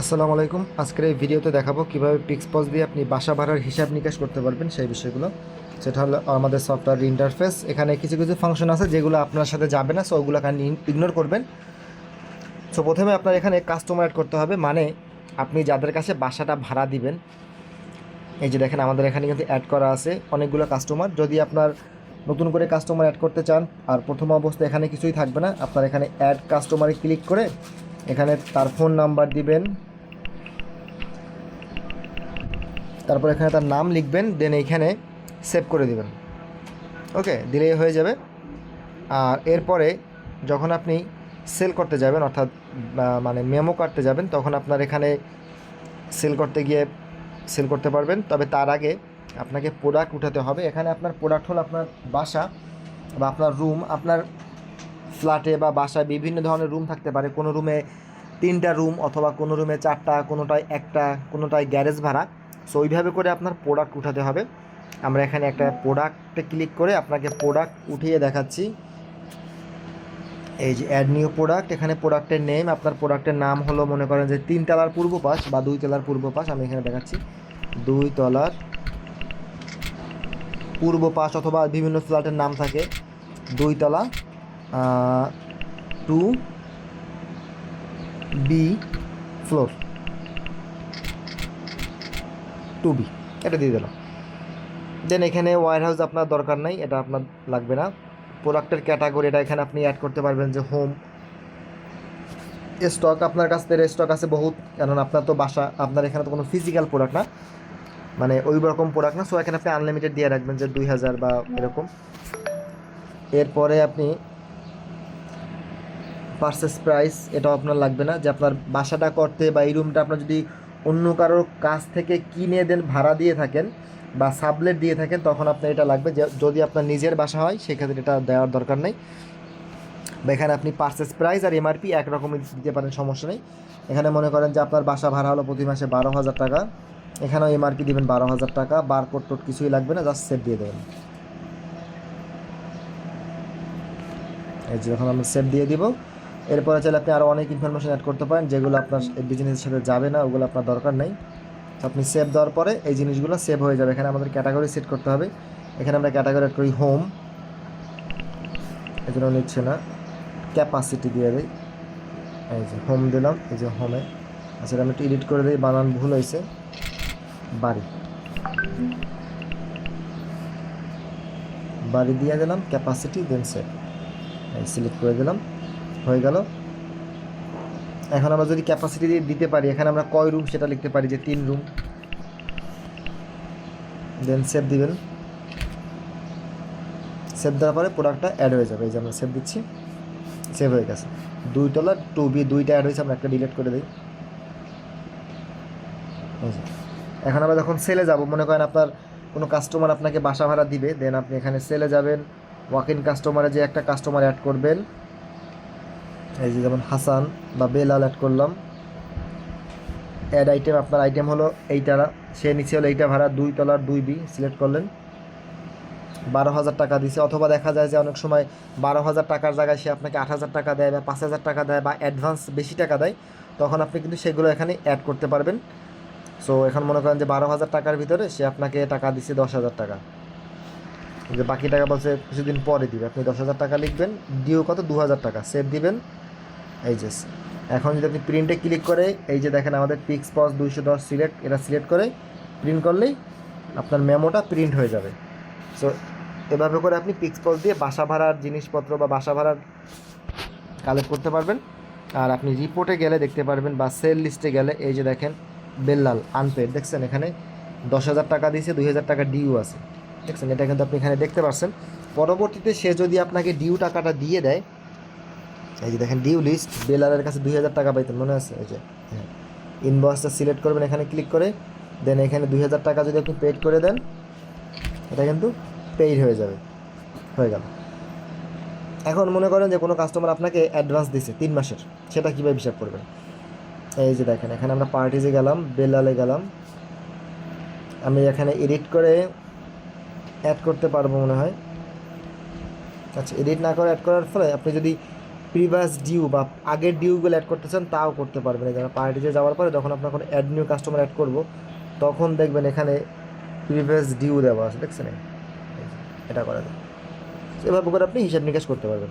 আসসালামু আলাইকুম। আজকের এই ভিডিওতে দেখাবো কীভাবে পিক্সপজ দিয়ে আপনি বাসা ভাড়ার হিসাব নিকাশ করতে পারবেন সেই বিষয়গুলো। সেটা হলো আমাদের সফটওয়্যার ইন্টারফেস এখানে কিছু কিছু ফাংশন আছে যেগুলো আপনার সাথে যাবে না সো ওগুলো আপনি ইগনোর করবেন। সো প্রথমে আপনার এখানে কাস্টমার অ্যাড করতে হবে মানে আপনি যাদের কাছে বাসাটা ভাড়া দিবেন, এই যে দেখেন আমাদের এখানে কিন্তু অ্যাড করা আছে অনেকগুলো কাস্টমার যদি আপনার নতুন করে কাস্টমার অ্যাড করতে চান, আর প্রথম অবস্থায় এখানে কিছুই থাকবে না, আপনার এখানে অ্যাড কাস্টমারে ক্লিক করে এখানে তার ফোন নাম্বার দিবেন তারপর এখানে তার নাম লিখবেন দেন এইখানে সেভ করে দিবেন। ওকে দিলেই হয়ে যাবে। আর এরপরে যখন আপনি সেল করতে যাবেন, অর্থাৎ মানে মেমো কাটতে যাবেন, তখন আপনার এখানে সেল করতে গিয়ে সেল করতে পারবেন। তবে তার আগে আপনাকে প্রোডাক্ট উঠাতে হবে। এখানে আপনার প্রোডাক্ট হলো আপনার বাসা বা আপনার রুম আপনার ফ্ল্যাটে বা বাসায় বিভিন্ন ধরনের রুম থাকতে পারে। কোনো রুমে তিনটা রুম অথবা কোনো রুমে চারটা, কোনোটায় একটা, কোনোটায় গ্যারেজ ভাড়া। সো ওইভাবে করে আপনার প্রোডাক্ট উঠাতে হবে। আমরা এখানে একটা প্রোডাক্টে ক্লিক করে আপনাকে প্রোডাক্ট উঠিয়ে দেখাচ্ছি। এই যে অ্যাড নিউ প্রোডাক্ট এখানে প্রোডাক্টের নেম আপনার প্রোডাক্টের নাম হলো মনে করেন যে তিন তলার পূর্ব পাশ বা দুই তলার পূর্ব পাশ, আমি এখানে দেখাচ্ছি। দুই তলার পূর্ব পাশ অথবা বিভিন্ন ফ্ল্যাটের নাম থাকে। দুই তলা two B floor two B এটা দিয়ে দিলাম। দেন এখানে ওয়ার হাউস আপনার দরকার নাই, এটা আপনার লাগবে না। প্রোডাক্টের ক্যাটাগরি এটা এখানে আপনি অ্যাড করতে পারবেন যে হোম স্টক আপনার কাছ থেকে স্টক আছে বহুত, কারণ আপনার তো বাসা, আপনার এখানে তো কোনো ফিজিক্যাল প্রোডাক্ট না। মানে ওই রকম প্রোডাক্ট না সো এখানে আপনি আনলিমিটেড দিয়ে রাখবেন যে দুই হাজার বা এরকম। এরপরে আপনি পার্সেস প্রাইস এটাও আপনার লাগবে না, যে আপনার বাসাটা করতে বা এই রুমটা আপনার যদি অন্য কারোর কাছ থেকে কিনে দেন, ভাড়া দিয়ে থাকেন বা সাবলেট দিয়ে থাকেন, তখন আপনার এটা লাগবে। যদি আপনার নিজের বাসা হয়, সেক্ষেত্রে এটা দেওয়ার দরকার নেই। বা এখানে আপনি পার্সেস প্রাইস আর এমআরপি একরকমই দিতে পারেন, সমস্যা নেই। এখানে মনে করেন যে, আপনার বাসা ভাড়া হলো প্রতি মাসে বারো হাজার টাকা। এখানেও এমআরপি দিবেন বারো হাজার টাকা। বার কোড টোড কিছুই লাগবে না জাস্ট সেভ দিয়ে দেবেন। এই যে যখন আমরা সেভ দিয়ে দিব। এরপরে চাইলে আপনি আরও অনেক ইনফরমেশন অ্যাড করতে পারেন, যেগুলো আপনার বিজনেসের সাথে যাবে না, ওগুলো আপনার দরকার নেই। তো আপনি সেভ দেওয়ার পরে এই জিনিসগুলো সেভ হয়ে যাবে। এখানে আমাদের ক্যাটাগরি সেট করতে হবে। এখানে আমরা ক্যাটাগরি অ্যাড করি হোম এজন্য নিচ্ছে না। ক্যাপাসিটি দিয়ে দিই। এই যে হোম দিলাম, এই যে হোমে আচ্ছা আমি একটু এডিট করে দিই, বানান ভুল হয়েছে। বাড়ি। বাড়ি দিয়ে দিলাম ক্যাপাসিটি দেন সেভ সিলেক্ট করে দিলাম। হয়ে গেল। এখন আমরা যদি ক্যাপাসিটি দিতে পারি, এখানে আমরা কয় রুম সেটা লিখতে পারি যে তিন রুম দেন সেভ দিবেন। সেভ দেওয়ার পরে প্রোডাক্টটা অ্যাড হয়ে যাবে। এই যে আমরা সেভ দিচ্ছি সেভ হয়ে গেছে। দুই তলা টু বি দুইটা অ্যাড হয়েছে, আমরা একটা ডিলিট করে দিই। এখন আমরা যখন সেলে যাব, মনে করেন আপনার কোনো কাস্টমার আপনাকে বাসা ভাড়া দিবে দেন আপনি এখানে সেলে যাবেন ওয়াক ইন কাস্টমারে যে একটা কাস্টমার অ্যাড করবেন এই যে যেমন হাসান বা বেলাল অ্যাড করলাম। অ্যাড আইটেম আপনার আইটেম হলো এইটা সে নিচে হলো এইটা ভাড়া, দুই তলার দুই বি সিলেক্ট করলেন। বারো হাজার টাকা দিছে, অথবা দেখা যায় যে অনেক সময় বারো হাজার টাকার জায়গায় সে আপনাকে আট হাজার টাকা দেয় বা পাঁচ হাজার টাকা দেয় বা অ্যাডভান্স বেশি টাকা দেয়, তখন আপনি কিন্তু সেগুলো এখানে অ্যাড করতে পারবেন। সো এখন মনে করেন যে বারো হাজার টাকার ভিতরে সে আপনাকে টাকা দিছে দশ হাজার টাকা। যে বাকি টাকা বলছে কিছুদিন পরে দিবে, আপনি দশ হাজার টাকা লিখবেন ডিও কত? দু হাজার টাকা সেভ দিবেন। এই যে, এখন যদি আপনি প্রিন্টে ক্লিক করে, এই যে দেখেন আমাদের পিক্স পজ দুইশো দশ সিলেক্ট এটা সিলেক্ট করে প্রিন্ট করলেই আপনার মেমোটা প্রিন্ট হয়ে যাবে। সো এভাবে করে আপনি পিক্স পজ দিয়ে বাসা ভাড়ার জিনিসপত্র বা বাসা ভাড়ার কালেক্ট করতে পারবেন। আর আপনি রিপোর্টে গেলে দেখতে পারবেন বা সেল লিস্টে গেলে, এই যে দেখেন বেল্লাল আনপেড দেখছেন? এখানে দশ হাজার টাকা দিয়েছে, দুই হাজার টাকা ডিউ আছে। দেখছেন? এটা কিন্তু আপনি এখানে দেখতে পাচ্ছেন পরবর্তীতে সে যদি আপনাকে ডিউ টাকাটা দিয়ে দেয় এই যে দেখেন ডিউ লিস্ট বেলারের কাছে দুই হাজার টাকা পাইতেন, মনে আছে? এই যে হ্যাঁ। ইনভয়েসটা সিলেক্ট করবেন, এখানে ক্লিক করে দেন এখানে দুই হাজার টাকা যদি আপনি পেড করে দেন, এটা কিন্তু পেইড হয়ে যাবে, হয়ে গেল। এখন মনে করেন যে কোনো কাস্টমার আপনাকে অ্যাডভান্স দিছে তিন মাসের, সেটা কীভাবে হিসাব করবেন? এই যে দেখেন, এখানে আমরা পার্টিজে গেলাম, বেলালে গেলাম। আমি এখানে এডিট করে অ্যাড করতে পারব মনে হয়। আচ্ছা এডিট না করে অ্যাড করার ফলে আপনি যদি প্রিভিয়াস ডিউ বা আগের ডিউগুলো অ্যাড করতে চান, তাও করতে পারবেন। যারা পার্টিতে যাওয়ার পরে যখন আপনার কোনো অ্যাড নিউ কাস্টমার অ্যাড করব, তখন দেখবেন এখানে প্রিভিয়াস ডিউ দেওয়া আছে, দেখছেন? এটা করা যায়। এভাবে করে আপনি হিসাব নিকাশ করতে পারবেন।